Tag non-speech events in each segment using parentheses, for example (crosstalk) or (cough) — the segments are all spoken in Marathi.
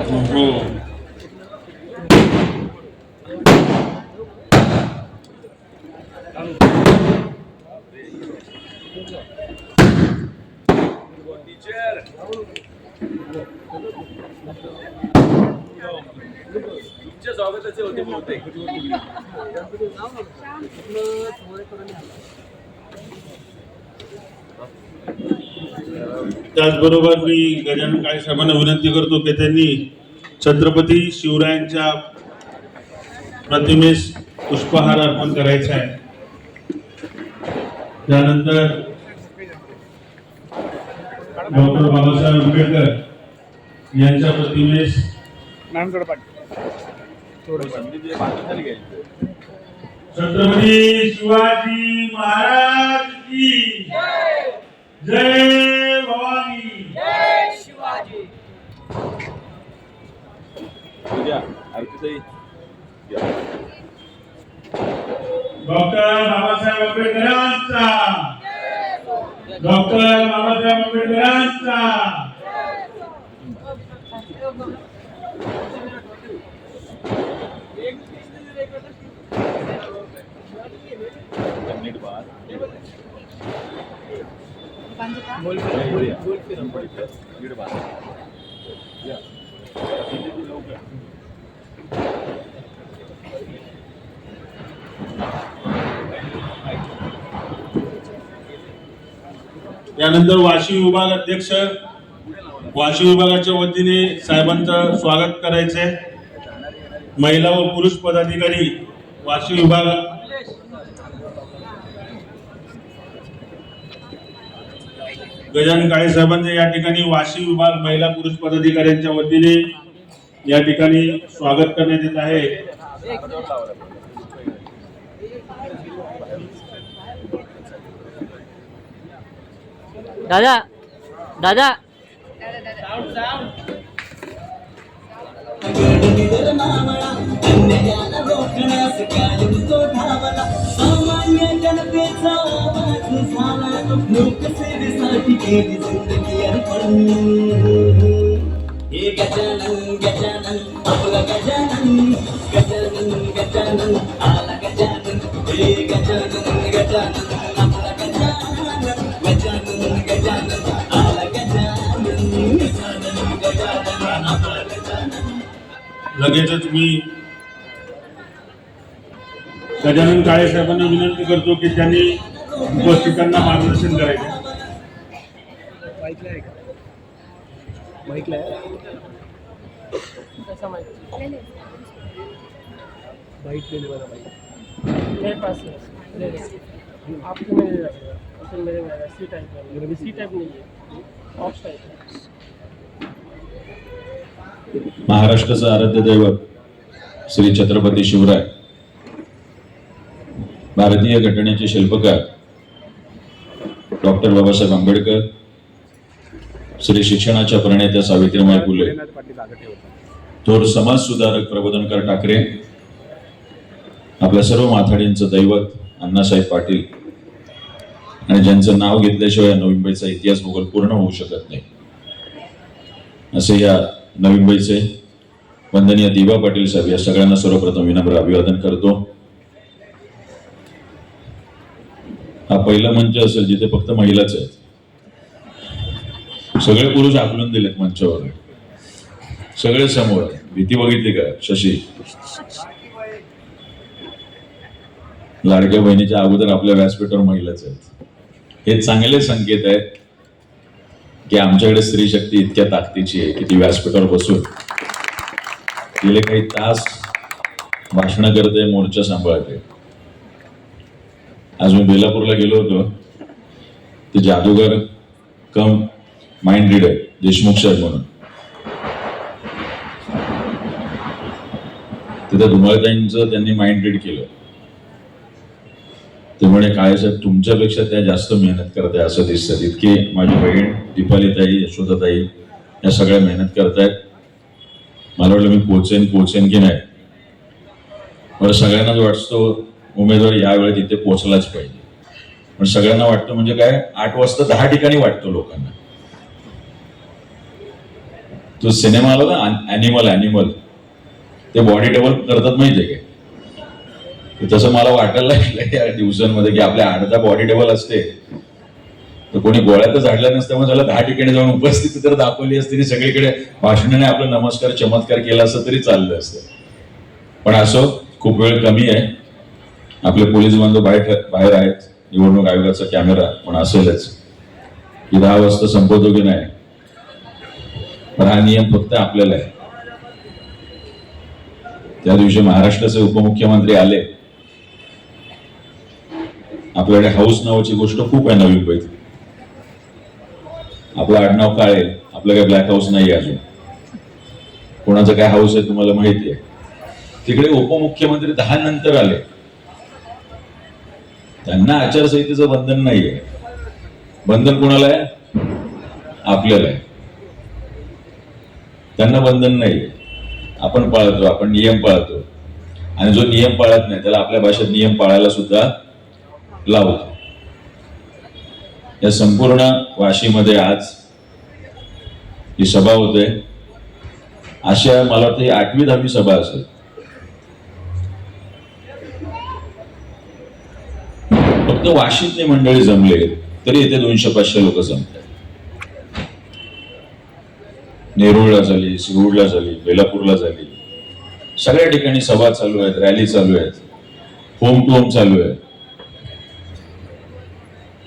हो तुमच्या स्वागताचे होते बहुतेक त्याचबरोबर मी गजानन काळे साहेबांना विनंती करतो की त्यांनी छत्रपती शिवरायांच्या प्रतिमेस पुष्पहार अर्पण करायचा आहे. त्यानंतर डॉक्टर बाबासाहेब आंबेडकर यांच्या प्रतिमेस छत्रपती शिवाजी महाराज की जय भवानी। उद्या आरतीताई डॉक्टर बाबासाहेब आंबेडकरांचा. डॉक्टर बाबासाहेब आंबेडकरांचा नीट बाहेर यानंतर बाहेर विभाग अध्यक्ष वाशिम विभागाच्या वतीने साहेबांचं स्वागत करायचंय. महिला व पुरुष पदाधिकारी वाशिम विभाग गजानन काळे साहेबांचे या ठिकाणी वाशी विभाग महिला पुरुष पदाधिकाऱ्यांच्या वतीने या ठिकाणी स्वागत करण्यात येत आहे. दादा दादा. सामान्य जनतेचा लोकसेवेसाठी केली जिंदगी अर्पण हे गजानन गजानन आपला गजानन गजानन गजानन आला गजानन हे गजानन गजानन आपला गजानन गजानन गजानन आला गजानन गजानन गजानन आपला गजानन लगेचच मी गजानन काळे साहेबांना विनंती करतो की त्यांनी उपस्थितांना मार्गदर्शन करायचे. आपको मेरे मेरे में सी टाइप मेरे में सी टाइप नहीं है ऑफ टाइप महाराष्ट्राचं आराध्य दैवत श्री छत्रपती शिवराय. भारतीय घटनेचे शिल्पकार बाबासाहेब आंबेडकर श्री शिक्षणाच्या प्रणेत्या सावित्रीबाई फुले थोर समाज सुधारक प्रबोधनकर ठाकरे आपल्या सर्व माथाडींचं दैवत अण्णासाहेब पाटील. आणि ज्यांचं नाव घेतल्याशिवाय नवी मुंबईचा इतिहास भूगोल पूर्ण होऊ शकत नाही. असे या नवी मुंबईचे वंदनीय दिवा पाटील साहेब या सगळ्यांना सर्वप्रथम विनम्र अभिवादन करतो. हा पहिला मंच असेल जिथे फक्त महिलाच आहेत. सगळे पुरुष आकलून दिलेत मंचावर. सगळे समोर भीती बघितली का शशी? लाडक्या बहिणीच्या अगोदर आपल्या व्यासपीठावर महिलाच आहेत. हे चांगले संकेत आहेत की आमच्याकडे स्त्री शक्ती इतक्या ताकदीची आहे की ती व्यासपीठावर बसून गेले काही तास भाषणं करते मोर्चा सांभाळते. आज मी बेलापूरला गेलो होतो. ते जादूगर cum mind reader Deshmukh sir म्हणून. तिथं धुमाळताईंचं त्यांनी माइंड रीड केलं. ते म्हणे काय साहेब तुमच्यापेक्षा त्या जास्त मेहनत करताय असं दिसतं इतकी माझी बहीण दीपालीताई यशोदाताई या सगळ्या मेहनत करतायत. मला वाटलं मी पोचेन पोचेन की नाही? मला सगळ्यांनाच वाटतो उमेदवार यावेळी तिथे पोहोचलाच पाहिजे. पण सगळ्यांना वाटतं म्हणजे काय आठ वाजता दहा ठिकाणी वाटतो लोकांना. तो सिनेमा आला ना अॅनिमल अॅनिमल ते बॉडी डबल करतात माहितीये काय? तसं मला वाटायला लागलं (laughs) या दिवसांमध्ये की आपल्या अर्धा बॉडी डबल असते. तर कोणी गोळ्यात झाडल्या नसल्यामुळे त्याला दहा ठिकाणी जाऊन उपस्थिती तर दाखवली असती सगळीकडे भाषणाने आपला नमस्कार चमत्कार केला असं तरी चाललं असतं. पण असो खूप वेळ कमी आहे. आपले पोलीस बांधव बाहेर बाहेर आहेत. निवडणूक आयोगाचा कॅमेरा पण असेलच. की दहा वाजता संपवतो की नाही? पण हा नियम फक्त आपल्याला आहे. त्या दिवशी महाराष्ट्राचे उपमुख्यमंत्री आले. आपल्याकडे हाऊस नावाची गोष्ट खूप आहे नवी मुंबईत. आपलं आडनाव काळे आपलं काय ब्लॅक हाऊस नाही अजून. कोणाचं काय हाऊस आहे तुम्हाला माहिती आहे? तिकडे उपमुख्यमंत्री दहा नंतर आले. त्यांना आचारसंहितेचं बंधन नाहीये. बंधन कोणाला आहे? आपल्याला आहे. त्यांना बंधन नाहीये. आपण पाळतो आपण नियम पाळतो. आणि जो नियम पाळत नाही त्याला आपल्या भाषेत नियम पाळायला सुद्धा लावतो. या संपूर्ण वाशीमध्ये आज ही सभा होते. अशा मला वाटतं ही आठवी दहावी सभा असेल. फक्त वाशीतले मंडळी जमले तरी इथे दोनशे पाचशे लोक जमतात. नेरुळला झाली सिरूडला झाली बेलापूरला झाली. सगळ्या ठिकाणी सभा चालू आहेत रॅली चालू आहेत होम टू होम चालू आहे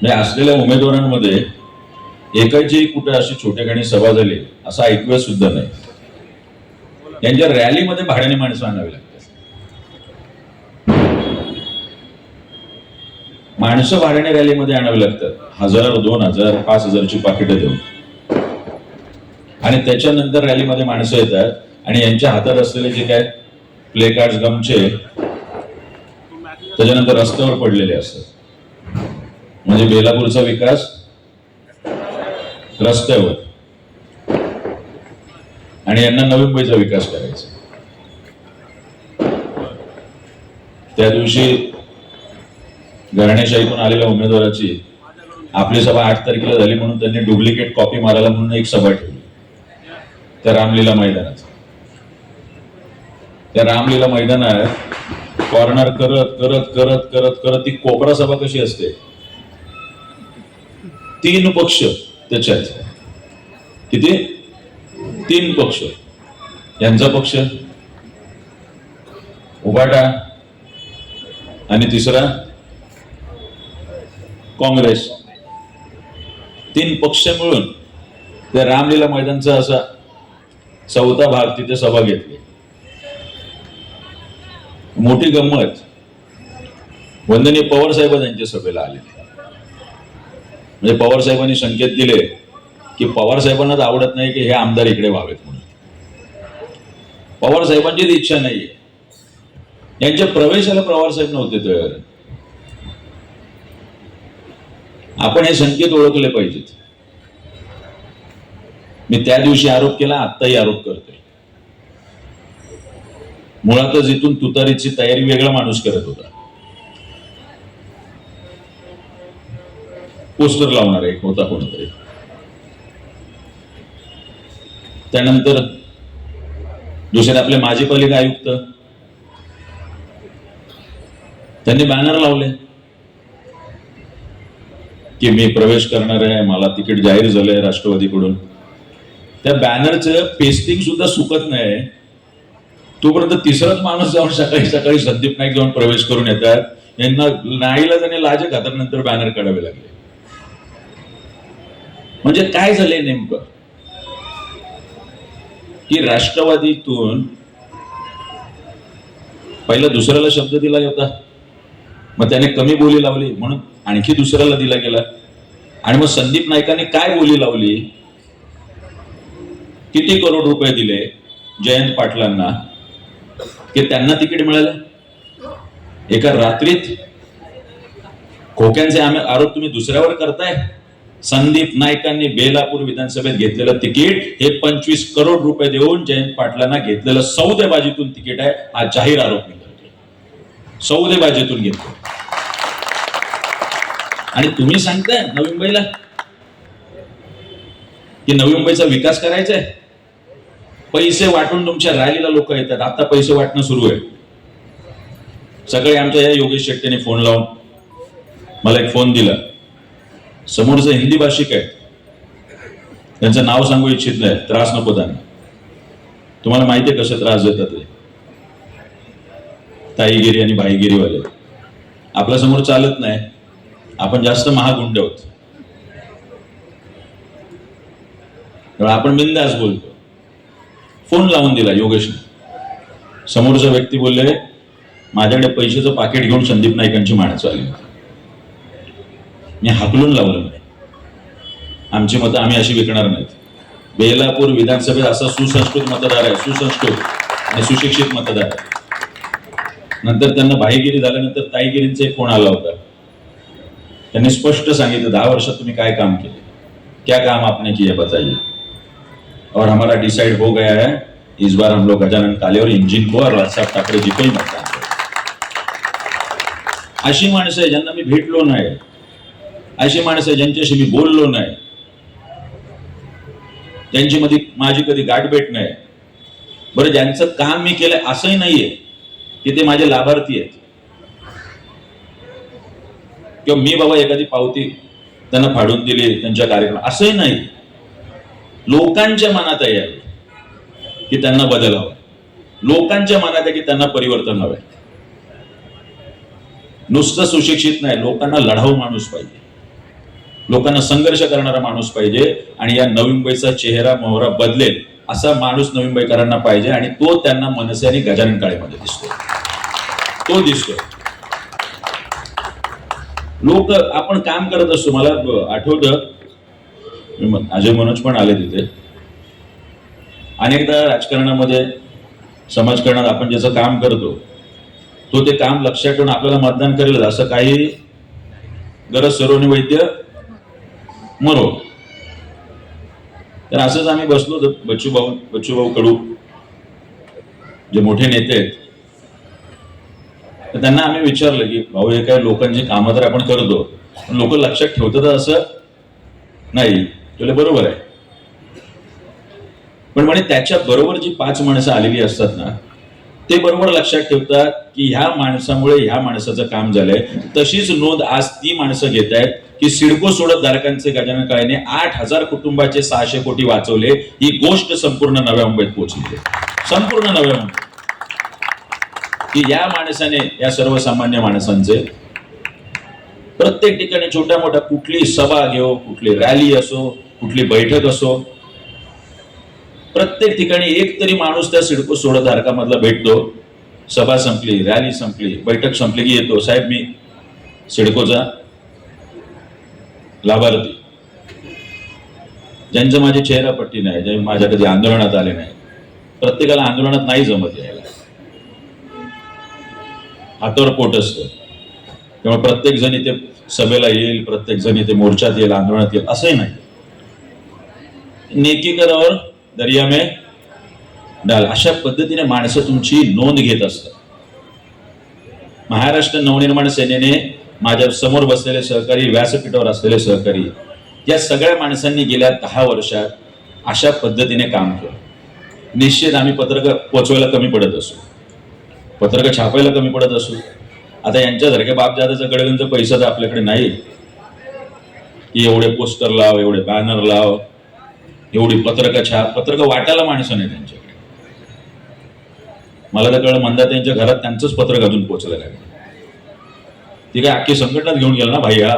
म्हणजे असलेल्या उमेदवारांमध्ये एकाची कुठे अशी छोट्या ठिकाणी सभा झाली असं ऐकूया सुद्धा नाही. त्यांच्या रॅलीमध्ये भाड्याने माणसं आणावी लागतात. माणसं वारणे रॅलीमध्ये आणावी लागतात. हजार दोन हजार पाच हजारची पाकिटं देऊन. आणि त्याच्यानंतर रॅलीमध्ये माणसं येतात आणि यांच्या हातात असलेले जे काय प्ले कार्ड गमचे त्याच्यानंतर रस्त्यावर पडलेले असतात. म्हणजे बेलापूरचा विकास रस्त्यावर. आणि यांना नवी मुंबईचा विकास करायचा. त्या दिवशी घराणेशाहीतून आलेल्या उमेदवाराची आपली सभा आठ तारखेला झाली म्हणून त्यांनी डुप्लिकेट कॉपी मारायला म्हणून एक सभा ठेवली. त्या रामलीला मैदानात. त्या रामलीला मैदानात कॉर्नर करत करत करत करत करत ती कोपरा सभा कशी असते? तीन पक्ष त्याच्यात. किती? तीन पक्ष. यांचा पक्ष. उबाटा. आणि तिसरा? काँग्रेस. तीन पक्ष मिळून त्या रामलीला मैदानचा असा चौथा भाग तिथे सभा घेतली. मोठी गंमत वंदनीय पवार साहेब त्यांच्या सभेला आले म्हणजे पवार साहेबांनी संकेत दिले की पवार साहेबांनाच आवडत नाही की हे आमदार इकडे व्हावेत म्हणून. पवार साहेबांचीच इच्छा नाहीये. यांच्या प्रवेशाला पवार साहेब नव्हते तयार. आपण हे संकेत ओळखले पाहिजेत. मी त्या दिवशी आरोप केला आत्ताही आरोप करतोय. मुळातच इथून तुतारीची तयारी वेगळा माणूस करत होता. पोस्टर लावणार एक होता कोणतरी. त्यानंतर दुसरे आपले माजी पालिका आयुक्त त्यांनी बॅनर लावले. की मी प्रवेश करणार आहे मला तिकीट जाहीर झालंय राष्ट्रवादीकडून. त्या बॅनरचं पेस्टिंग सुद्धा सुकत नाही तोपर्यंत तिसराच माणूस जाऊन सकाळी सकाळी संदीप नाईक जाऊन प्रवेश करून येतात. यांना नाईला जाणे लाजे घातल्यानंतर बॅनर काढावे लागले. म्हणजे काय झालंय नेमकं? की राष्ट्रवादीतून पहिला दुसऱ्याला शब्द दिला होता. मग त्याने कमी बोली लावली. म्हणून आणखी दुसऱ्याला दिला गेला. आणि मग संदीप नाईकांनी काय बोली लावली? किती करोड रुपये दिले जयंत पाटलांना की त्यांना तिकीट मिळालं? एका रात्रीत खोक्यांचे आम्ही आरोप तुम्ही दुसऱ्यावर करताय? संदीप नाईकांनी बेलापूर विधानसभेत घेतलेलं तिकीट हे पंचवीस करोड रुपये देऊन जयंत पाटलांना घेतलेलं सौदेबाजीतून तिकीट आहे हा जाहीर आरोप मी करतोय. सौदेबाजीतून घेतलं आणि तुम्ही सांगताय नवी मुंबईला की नवी मुंबईचा विकास करायचा आहे. पैसे वाटून तुमच्या रॅलीला लोक येतात. आता पैसे वाटणं सुरू आहे. सकाळी आमच्या या योगेश शेट्टीने फोन लावून मला एक फोन दिला. समोरचं हिंदी भाषिक आहे. त्यांचं नाव सांगू इच्छित नाही. त्रास नको त्यांना. तुम्हाला माहिती आहे कसे त्रास देतात ते. ताईगिरी आणि भाईगिरीवाले. आपल्यासमोर चालत नाही. आपण जास्त महागुंड आहोत. त्यामुळे आपण बिंदास बोलतो. फोन लावून दिला योगेशने. समोरचा व्यक्ती बोलले माझ्याकडे पैशाचं पाकिट घेऊन संदीप नाईकांची माणसं आली मी हाकलून लावलं नाही. आमची मतं आम्ही अशी विकणार नाहीत. बेलापूर विधानसभेत असा सुसंस्कृत मतदार आहे सुसंस्कृत आणि सुशिक्षित मतदार आहे. नंतर त्यांना भाईगिरी झाल्यानंतर ताईगिरींचा एक फोन आला होता. त्यांनी स्पष्ट सांगितलं दहा वर्षात तुम्ही काय काम केले? क्या काम आपने किया बताइए? और हमारा डिसाइड हो गया है इस बार हम लोग गजानन काले और इंजिन को और राजसाहेब ठाकरे जी को ही मतदान अशी माणसं आहे ज्यांना मी भेटलो नाही. अशी माणसं आहे ज्यांच्याशी मी बोललो नाही. त्यांची मध्ये माझी कधी गाठभेट नाही. बरं ज्यांचं काम मी केलंय असंही नाहीये की ते माझे लाभार्थी आहेत. किंवा मी बाबा एखादी पावती त्यांना फाडून दिली त्यांच्या कार्यक्रम असंही नाही. लोकांच्या मनात आहे की त्यांना बदल हवा. लोकांच्या मनात आहे की त्यांना परिवर्तन हवं आहे नुसतं सुशिक्षित नाही लोकांना लढाऊ माणूस पाहिजे. लोकांना संघर्ष करणारा माणूस पाहिजे आणि या नवीनबाईचा मुंबईचा चेहरा मोहरा बदलेल असा माणूस नवीन मुंबईकरांना पाहिजे आणि तो त्यांना मनसे आणि गजानन काळेमध्ये दिसतो तो दिसतो लोक आपण काम करत असतो. मला आठवत आठवतं अजय मनोज पण आले तिथे. अनेकदा राजकारणामध्ये समाजकारणात आपण ज्याचं काम करतो तो ते काम लक्षात ठेवून आपल्याला मतदान करेल असं काही गरज सरोनी वैद्य मरो. तर असंच आम्ही बसलो होतो. बच्चूभाऊ बच्चूभाऊ कडू जे मोठे नेते आहेत. तर त्यांना आम्ही विचारलं की भाऊ हे काय लोकांची कामं तर आपण करतो पण लोक लक्षात ठेवतात असं नाही. तुला बरोबर आहे. पण म्हणे त्याच्या बरोबर जी पाच माणसं आलेली असतात ना ते बरोबर लक्षात ठेवतात की ह्या माणसामुळे ह्या माणसाचं काम झालंय. तशीच नोंद आज ती माणसं घेत आहेत की सिडको सोडत धारकांचे गजानन काळेने आठ हजार कुटुंबाचे सहाशे कोटी वाचवले. ही गोष्ट संपूर्ण नव्या मुंबईत पोहोचली संपूर्ण नव्या मुंबईत. की या माणसाने या सर्वसामान्य माणसांचे प्रत्येक ठिकाणी छोट्या मोठ्या कुठली सभा घेऊ कुठली रॅली असो कुठली बैठक असो प्रत्येक ठिकाणी एक तरी माणूस त्या सिडको सोडधारकामधला भेटतो. सभा संपली रॅली संपली बैठक संपली की येतो. साहेब मी सिडकोचा लाभार्थी. ज्यांचं माझी चेहरापट्टी नाही जे माझ्या कधी आंदोलनात आले नाही प्रत्येकाला आंदोलनात नाही जमत यायला. हातावर पोट असतं. त्यामुळे प्रत्येक जण इथे सभेला येईल प्रत्येक जण इथे मोर्चात येईल आंदोलनात येईल असंही नाही. नेकी करावर दर्या मे डाल. अशा पद्धतीने माणसं तुमची नोंद घेत असतात. महाराष्ट्र नवनिर्माण सेनेने माझ्यासमोर बसलेले सहकारी व्यासपीठावर असलेले सहकारी या सगळ्या माणसांनी गेल्या दहा वर्षात अशा पद्धतीने काम केलं. निश्चित आम्ही पत्रक पोचवायला कमी पडत असू. पत्रक छापायला कमी पडत असू. आता यांच्यासारख्या बापजादाचा गडगंज पैसा तर आपल्याकडे नाही. की एवढे पोस्टर लाव एवढे बॅनर लाव एवढी पत्रक छाप पत्रक वाटायला माणसं नाही त्यांच्याकडे. मला तर कळलं म्हणतात त्यांच्या घरात त्यांचंच पत्रक अजून पोचलं लागलं ती काय अख्खी संघटनाच घेऊन गेलं ना भाई हा?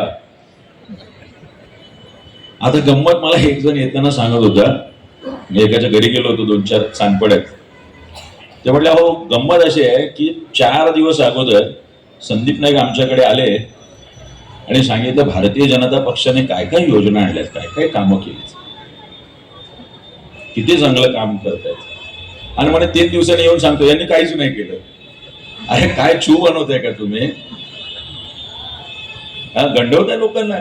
आता गंमत मला एक जण येताना सांगत होता. मी एकाच्या घरी गेलो होतो दोन चार चांदपड्यात ते म्हटलं हो गंमत अशी आहे की चार दिवस अगोदर संदीप नाईक आमच्याकडे आले आणि सांगितलं भारतीय जनता पक्षाने काय काय योजना आणल्यात काय काय कामं केली किती चांगलं काम करतायत? आणि म्हणे तीन दिवसांनी येऊन सांगतो यांनी काहीच नाही केलं. अरे काय चू बनवताय का तुम्ही? हा गंडवताय लोकांना.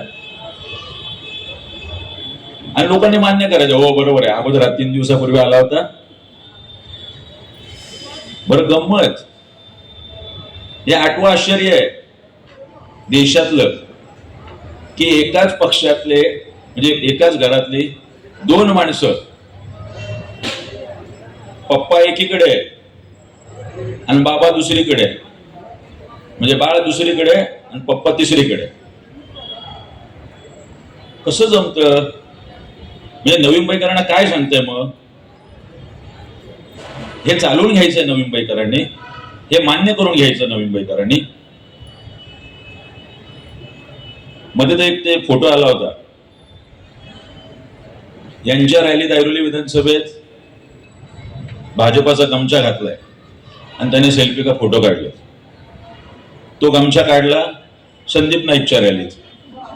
आणि लोकांनी मान्य करायचं हो बरोबर आहे अगोदर तीन दिवसापूर्वी आला होता बरं गंमत. हे आठवं आश्चर्य आहे. देशातलं की एकाच पक्षातले म्हणजे एकाच घरातली दोन माणसं पप्पा एकीकडे आहे आणि बाबा दुसरीकडे म्हणजे बाळ दुसरीकडे आणि पप्पा तिसरीकडे. कसं जमतं? म्हणजे नवीन मुंबईकरांना काय सांगतंय मग? हे चालवून घ्यायचंय नवीन मुंबईकरांनी हे मान्य करून घ्यायचं नवीन मुंबईकरांनी मध्ये तर एक ते फोटो आला होता. यांच्या रॅलीत ऐरोली विधानसभेत भाजपाचा गमछा घातलाय. आणि त्याने सेल्फी का फोटो काढले. तो गमछा काढला संदीप नाईकच्या रॅलीत.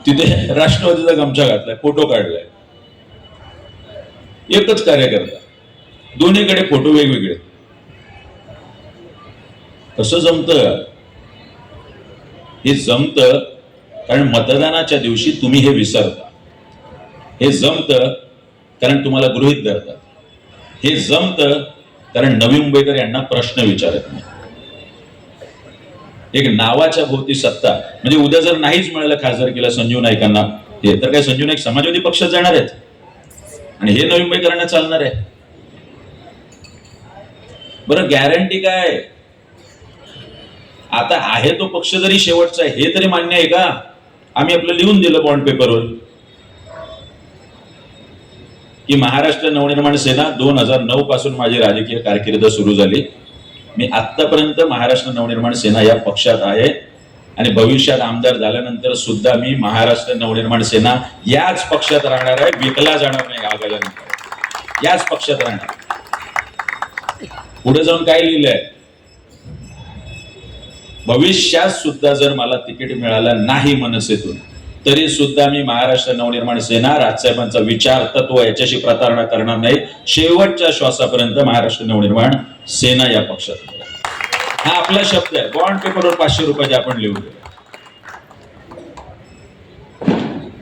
तिथे राष्ट्रवादीचा गमछा घातलाय फोटो काढलाय. एकच कार्यकर्ता. दोन्हीकडे फोटो वेगवेगळे. कसं जमत. हे जमत कारण मतदानाच्या दिवशी तुम्ही हे विसरता. हे जमत कारण तुम्हाला गृहित धरतात. हे जमत कारण नवी मुंबईकर यांना प्रश्न विचारत नाही. एक नावाच्या भोवती सत्ता. म्हणजे उद्या जर नाहीच मिळालं खासदारकीला संजीव नाईकांना हे तर काय संजीव नाईक समाजवादी पक्षात जाणार आहेत? आणि हे नवी मुंबईकरांना चालणार आहे. बरं गॅरंटी काय आता आहे तो पक्ष जरी शेवटचा हे तरी मान्य आहे का? आम्ही आपलं लिहून दिलं बॉन्ड पेपरवर की महाराष्ट्र नवनिर्माण सेना दोन हजार नऊ पासून माझी राजकीय कारकीर्द सुरू झाली. मी आतापर्यंत महाराष्ट्र नवनिर्माण सेना या पक्षात आहे. आणि भविष्यात आमदार झाल्यानंतर सुद्धा मी महाराष्ट्र नवनिर्माण सेना याच पक्षात राहणार आहे. विकला जाणार नाही आगाल्यानंतर याच पक्षात राहणार. पुढे जाऊन काय लिहिलंय? भविष्यात सुद्धा जर मला तिकीट मिळालं नाही मनसेतून तरी सुद्धा मी महाराष्ट्र नवनिर्माण सेना राजसाहेबांचा विचार तत्व याच्याशी प्रतारणा करणार नाही. शेवटच्या श्वासापर्यंत महाराष्ट्र नवनिर्माण सेना या पक्षात हा आपला शब्द आहे. बॉन्ड पेपरवर पाचशे रुपयाचे आपण लिहून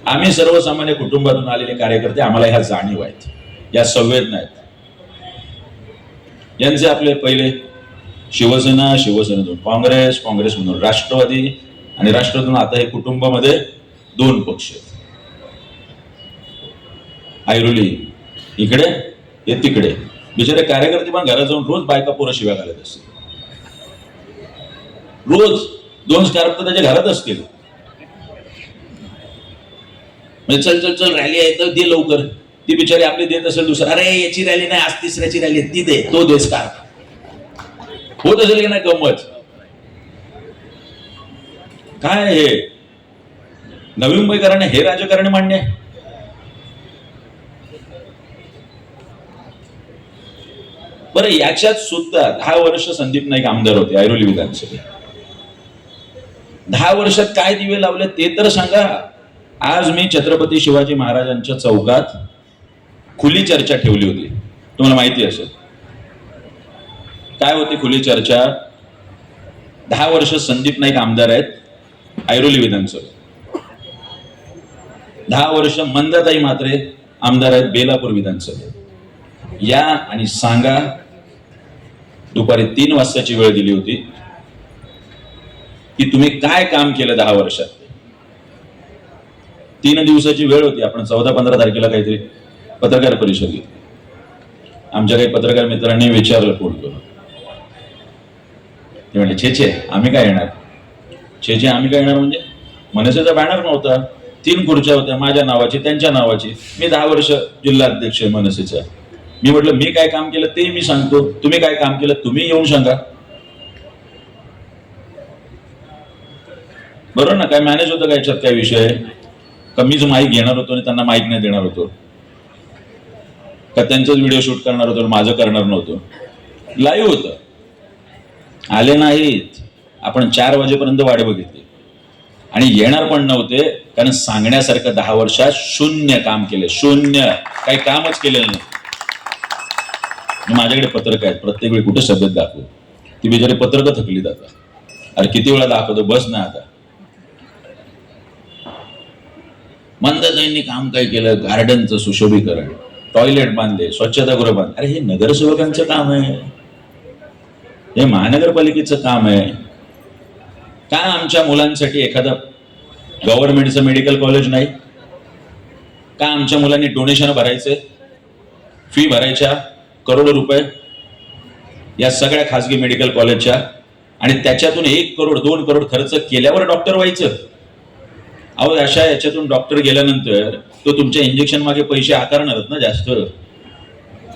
आम्ही सर्वसामान्य कुटुंबातून आलेले कार्यकर्ते आम्हाला ह्या जाणीव आहेत. या संवेदना आहेत. यांचे आपले पहिले शिवसेना शिवसेनेतून काँग्रेस काँग्रेसमधून राष्ट्रवादी आणि राष्ट्रातून आता हे कुटुंबामध्ये दोन पक्ष आहेत. ऐरोली इकडे हे तिकडे. बिचारे कार्यकर्ते पण घरात जाऊन रोज बायका पोरं शिव्या घालत असतील. रोज दोन स्कार्फ तर त्याच्या घरात असतील. म्हणजे चल चल चल रॅली आहे तर दे लवकर. ती बिचारी आपली देत असेल दुसरं. अरे याची रॅली नाही आज तिसऱ्याची रॅली ती दे तो देस का होत असेल की नाही गंमत? काय हे? नवी मुंबईकरांना हे राजकारण मान्य आहे? बरं याच्यात सुद्धा दहा वर्ष संदीप नाईक आमदार होते ऐरोली विधानसभेत. दहा वर्षात काय दिवे लावले ते तर सांगा. आज मी छत्रपती शिवाजी महाराजांच्या चौकात खुली चर्चा ठेवली होती. तुम्हाला माहिती असेल. काय होती खुली चर्चा? दहा वर्ष संदीप नाईक आमदार आहेत ऐरोली विधानसभा. दहा वर्ष मंदाताई मात्रे आमदार आहेत बेलापूर विधानसभा. या आणि सांगा दुपारी तीन वाजताची वेळ दिली होती की तुम्ही काय काम केलं दहा वर्षात? तीन दिवसाची वेळ होती आपण चौदा पंधरा तारखेला काहीतरी पत्रकार परिषद घेतली. आमच्या काही पत्रकार मित्रांनी विचारलं फोन करून. ते म्हणले छे छे आम्ही काय येणार? छे छे आम्ही काय येणार म्हणजे? मनसेचा बॅनर नव्हता. तीन खुर्च्या होत्या माझ्या नावाची त्यांच्या नावाची. मी दहा वर्ष जिल्हाध्यक्ष आहे मनसेचा. मी म्हटलं मी काय काम केलं ते मी सांगतो. तुम्ही काय काम केलं तुम्ही येऊन सांगा. बरोबर ना काय मॅनेज होतं का याच्यात काय विषय? का माहीत घेणार होतो आणि त्यांना माहीत नाही देणार होतो. का त्यांचंच व्हिडिओ शूट करणार होतो माझं करणार नव्हतो. लाईव्ह होतं. आले नाहीत. आपण चार वाजेपर्यंत वाट बघितली. आणि येणार पण नव्हते कारण सांगण्यासारखं दहा वर्षात शून्य काम केले. शून्य. काही कामच केलेलं नाही. माझ्याकडे पत्रक आहेत. प्रत्येक वेळी कुठे शब्द दाखवू? ती बिचारी पत्रकं थकली जातात अरे किती वेळा दाखवतो? बस ना आता. मंदाताईंनी काम काय केलं? गार्डनचं सुशोभीकरण. टॉयलेट बांधले स्वच्छतागृह बांधले. अरे हे नगरसेवकांचं काम आहे. हे महानगरपालिकेचं काम आहे. का आमच्या मुलांसाठी एखादं गव्हर्नमेंटचं मेडिकल कॉलेज नाही? का आमच्या मुलांनी डोनेशन भरायचे? फी भरायच्या? करोडो रुपये? या सगळ्या खाजगी मेडिकल कॉलेजच्या आणि त्याच्यातून एक करोड दोन करोड खर्च केल्यावर डॉक्टर व्हायचं. अहो अशा याच्यातून डॉक्टर गेल्यानंतर तो तुमच्या इंजेक्शन मागे पैसे आकारणारच ना जास्त.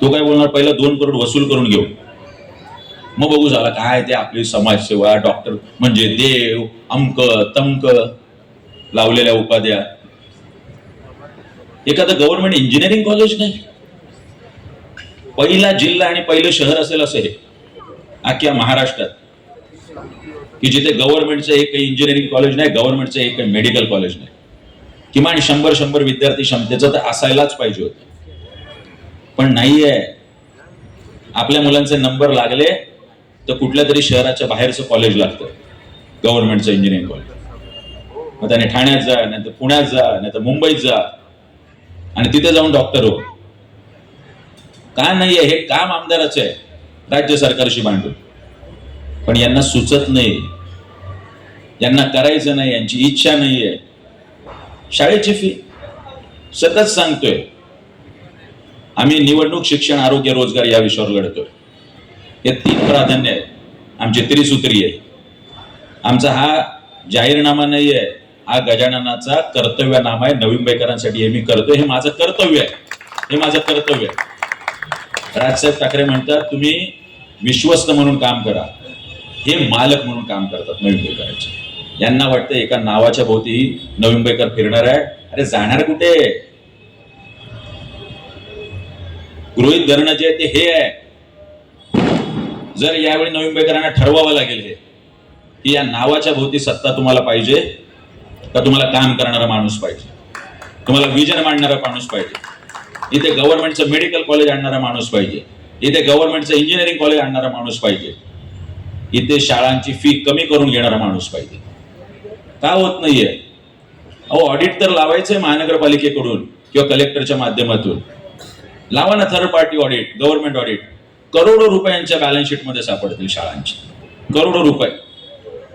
तो काय बोलणार? पहिला दोन करोड वसूल करून घेऊ. मग बघू झाला काय ते आपली समाजसेवा डॉक्टर म्हणजे देव अमक तमक लावलेल्या उपाध्या. एखादं गव्हर्नमेंट इंजिनिअरिंग कॉलेज नाही? पहिला जिल्हा आणि पहिलं शहर असेल असं हे. आख्या महाराष्ट्रात. की जिथे गव्हर्नमेंटचं एक इंजिनिअरिंग कॉलेज नाही गव्हर्नमेंटचं एक मेडिकल कॉलेज नाही. किमान शंभर शंभर विद्यार्थी क्षमतेचं तर असायलाच पाहिजे होतं. पण नाहीये. आपल्या मुलांचे नंबर लागले तर कुठल्या तरी शहराच्या बाहेरचं कॉलेज लागतं. गव्हर्नमेंटचं इंजिनिअरिंग कॉलेज मग त्याने ठाण्यात जा नाही तर पुण्यात जा नाही तर मुंबईत जा. आणि तिथे जाऊन डॉक्टर हो. का नाहीये? हे काम आमदाराचं आहे. राज्य सरकारशी मांडून पण यांना सुचत नाही. यांना करायचं नाही. यांची इच्छा नाहीये. शाळेची फी सतत सांगतोय आम्ही निवडणूक शिक्षण आरोग्य रोजगार या विषयावर लढतोय. हे तीन प्राधान्य आहेत. आमची त्रिसूत्री आहे. आमचा हा जाहीरनामा नाही आहे. हा गजाननाचा कर्तव्यनामा आहे. नवीन हे मी करतोय. हे माझं कर्तव्य आहे. हे माझं कर्तव्य आहे. राजसाहेब ठाकरे म्हणतात तुम्ही विश्वस्त म्हणून काम करा. हे मालक म्हणून काम करतात नवीन बेकरांचे. यांना वाटतं एका नावाच्या भोवती नवी मुंबईकर फिरणार आहे. अरे जाणार कुठे? गृहित धरणं जे आहे ते हे आहे. जर यावेळी नवी मुंबईकरांना ठरवावं लागेल हे की या नावाच्या भोवती सत्ता तुम्हाला पाहिजे का तुम्हाला काम करणारा माणूस पाहिजे? तुम्हाला विजन मांडणारा माणूस पाहिजे? इथे गव्हर्नमेंटचं मेडिकल कॉलेज आणणारा माणूस पाहिजे. इथे गव्हर्नमेंटचं इंजिनिअरिंग कॉलेज आणणारा माणूस पाहिजे. इथे शाळांची फी कमी करून घेणारा माणूस पाहिजे. का होत नाहीये? अहो ऑडिट तर लावायचंय महानगरपालिकेकडून किंवा कलेक्टरच्या माध्यमातून. लावा ना third party audit government audit करोडो रुपयांच्या बॅलन्स शीटमध्ये सापडतील शाळांची. करोडो रुपये.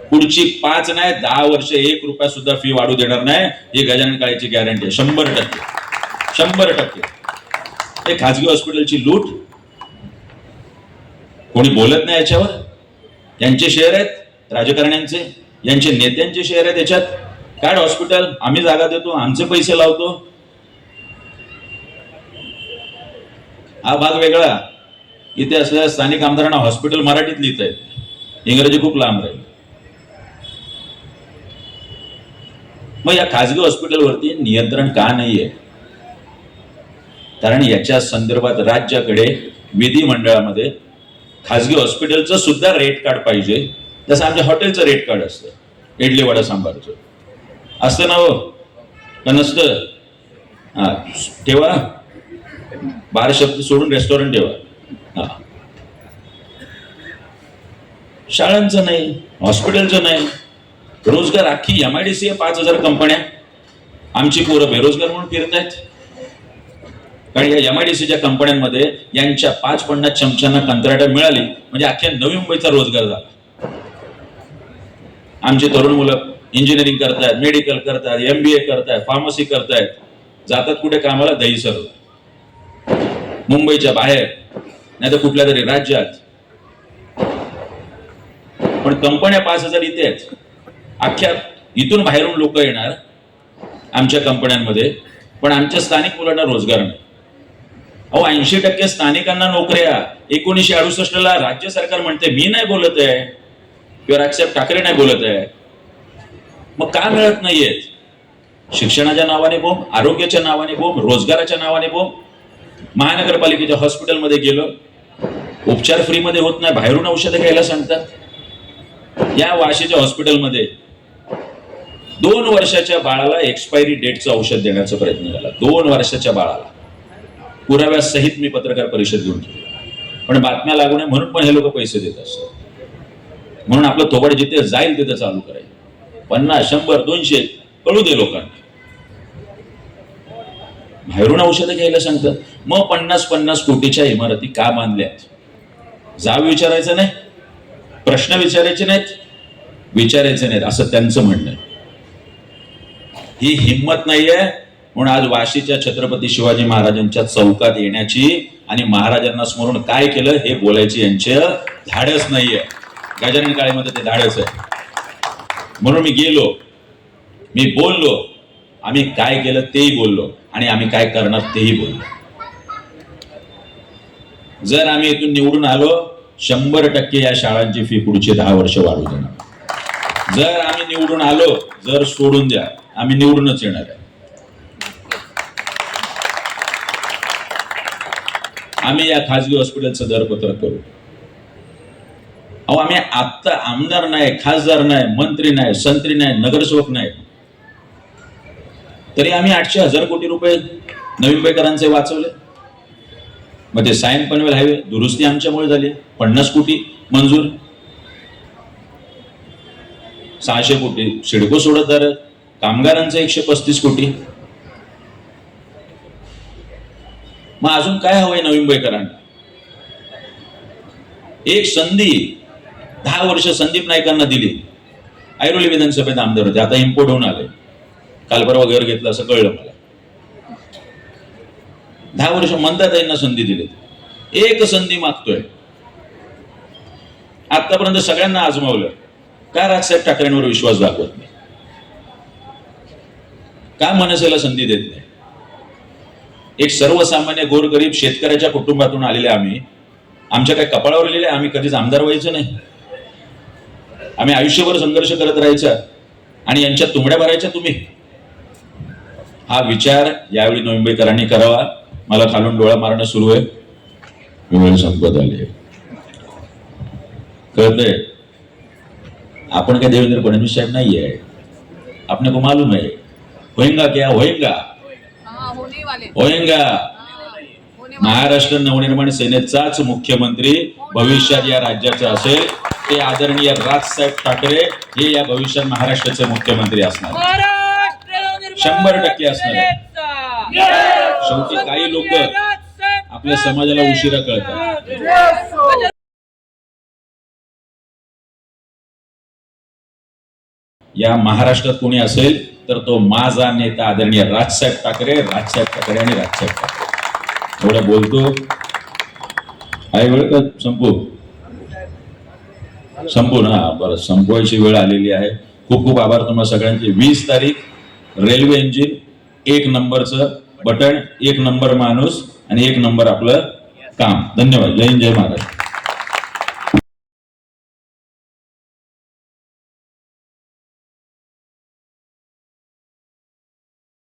पुढची पाच नाही दहा वर्ष एक रुपया सुद्धा फी वाढू देणार नाही. ही गजानन काळेची गॅरंटी आहे. शंभर टक्के. शंभर टक्के. हे खाजगी हॉस्पिटलची लूट. कोणी बोलत नाही याच्यावर? यांचे शेअर आहेत राजकारण्यांचे. यांचे नेत्यांचे शेअर आहे त्याच्यात. काय हॉस्पिटल आम्ही जागा देतो आमचे पैसे लावतो. हा भाग वेगळा. इथे असलेल्या स्थानिक आमदारांना हॉस्पिटल मराठीत लिहित आहेत. इंग्रजी खूप लांब राहील. मग या खाजगी हॉस्पिटलवरती नियंत्रण का नाहीये? कारण याच्या संदर्भात राज्याकडे विधिमंडळामध्ये खाजगी हॉस्पिटलचं सुद्धा रेट कार्ड पाहिजे. जसं आमच्या हॉटेलचं रेट कार्ड असतं इडली वडा सांबारचं. असतं ना हो? का नसतं? हा ठेवा. बार शब्द सोडून रेस्टॉरंट ठेवा. हा. शाळांचं नाही हॉस्पिटलचं नाही. रोजगार अख्खी एम आय डी सी आहे पाच हजार कंपन्या आमची पोरं बेरोजगार म्हणून फिरतायत. कारण या एम आय डी सीच्या कंपन्यांमध्ये यांच्या पाच पन्नास चमच्यांना कंत्राटं मिळाली म्हणजे अख्ख्या नवी मुंबईचा रोजगार झाला. आमची तरुण मुलं इंजिनिअरिंग करतायत मेडिकल करतायत एम बी ए करतायत फार्मसी करतायत. जातात कुठे कामाला? दहीसर. मुंबईच्या बाहेर. नाही तर कुठल्या तरी राज्यात. पण कंपन्या पाच हजार इथे आहेत. अख्ख्या इथून बाहेरून लोक येणार आमच्या कंपन्यांमध्ये. पण आमच्या स्थानिक मुलांना रोजगार नाही. अहो ऐंशी टक्के स्थानिकांना नोकऱ्या. एकोणीसशे अडुसष्टला राज्य सरकार म्हणते मी नाही बोलत आहे. किंवा राजसाहेब ठाकरे नाही बोलत आहे. मग का मिळत नाहीयेत शिक्षणाच्या नावाने बोंब आरोग्याच्या नावाने बोंब रोजगाराच्या नावाने बोंब. महानगरपालिकेच्या हॉस्पिटलमध्ये गेलो. उपचार फ्रीमध्ये होत नाही बाहेरून औषधं घ्यायला सांगतात. या वाशीच्या हॉस्पिटलमध्ये दोन वर्षाच्या बाळाला एक्सपायरी डेटचं औषध देण्याचा प्रयत्न झाला. दोन वर्षाच्या बाळाला. पुराव्यासहित मी पत्रकार परिषद घेऊन पण बातम्या लागू नये म्हणून पण हे लोक पैसे देत असतात. म्हणून आपलं थोबड जिथे जाईल तिथे चालू करायचं. पन्नास शंभर दोनशे कळू दे लोकांना. बाहेरून औषधं घ्यायला सांगतात. मग पन्नास पन्नास कोटीच्या इमारती का बांधल्यात? जाव विचारायचं नाही. प्रश्न विचारायचे नाहीत. विचारायचे नाहीत. असं त्यांचं म्हणणं आहे. ही हिंमत नाहीये. म्हणून आज वाशीच्या छत्रपती शिवाजी महाराजांच्या चौकात येण्याची आणि महाराजांना स्मरून काय केलं हे बोलायची यांचं धाडस नाहीये. गजानन काळेमध्ये ते धाडस आहे म्हणून मी गेलो. मी बोललो. आम्ही काय केलं तेही बोललो. आणि आम्ही काय करणार तेही बोललो. जर आम्ही इथून निवडून आलो शंभर टक्के या शाळांची फी पुढची दहा वर्ष वाढू देणार. जर आम्ही निवडून आलो जर सोडून द्या आम्ही निवडूनच येणार आहे. आम्ही या खाजगी हॉस्पिटलचं दरपत्रक करू. अहो आम्ही आत्ता आमदार नाही खासदार नाही मंत्री नाही संत्री नाही नगरसेवक नाही. तरी आम्ही आठशे हजार कोटी रुपये नवीन पैकरांचे वाचवले. मग ते सायन पनवेल हायवे दुरुस्ती आमच्यामुळे झाली पन्नास कोटी मंजूर. सहाशे कोटी सिडको सोडतदार कामगारांचे एकशे पस्तीस कोटी. मग अजून काय हवंय नवीन मुंबईकरांना एक संधी दहा वर्ष संदीप नाईकांना दिली. ऐरोली विधानसभेत आमदार होते. आता इम्पोर्ट होऊन आले. काल परवा घर घेतलं असं कळलं मला. दहा वर्ष मंदाताईंना संधी दिली. एक संधी मागतोय. आतापर्यंत सगळ्यांना आजमावलं. का राजसाहेब ठाकरेंवर विश्वास दाखवत नाही? का मनसेला संधी देत नाही? एक सर्वसामान्य गोरगरीब शेतकऱ्याच्या कुटुंबातून आलेले आम्ही आमच्या काय कपाळावर लिहिले आम्ही कधीच आमदार व्हायचं नाही. आम्ही आयुष्यभर संघर्ष करत राहायचा आणि यांच्या तुंबड्या भरायच्या तुम्ही. हा विचार यावेळी नोंदईकरांनी करावा. मला खालून डोळा मारणं सुरू आहे. वेळ संपत आली कळतंय आपण काय देवेंद्र फडणवीस साहेब नाही आहे आपने को मालूम है होएगा क्या होएगा हाँ होएगा होने वाले महाराष्ट्र नवनिर्माण सेनेचाच मुख्यमंत्री भविष्यात या राज्याचा असेल. ते आदरणीय राजसाहेब ठाकरे हे या भविष्यात महाराष्ट्राचे मुख्यमंत्री असणार. शंभर टक्के असणार. शेवटी काही लोक आपल्या समाजाला उशिरा कळतात. या महाराष्ट्रात कोणी असेल तर तो माझा नेता आदरणीय राजसाहेब ठाकरे राजसाहेब ठाकरे आणि राजसाहेब ठाकरे. एवढं बोलतो. आई वेळ संपू? संपू ना. बरं संपवायची वेळ आलेली आहे. खूप खूप आभार तुम्हाला सगळ्यांचे. वीस तारीख रेल्वे इंजिन एक नंबरचं बटन एक नंबर माणूस आणि एक नंबर आपलं काम. धन्यवाद. जय हिंद जय महाराष्ट्र.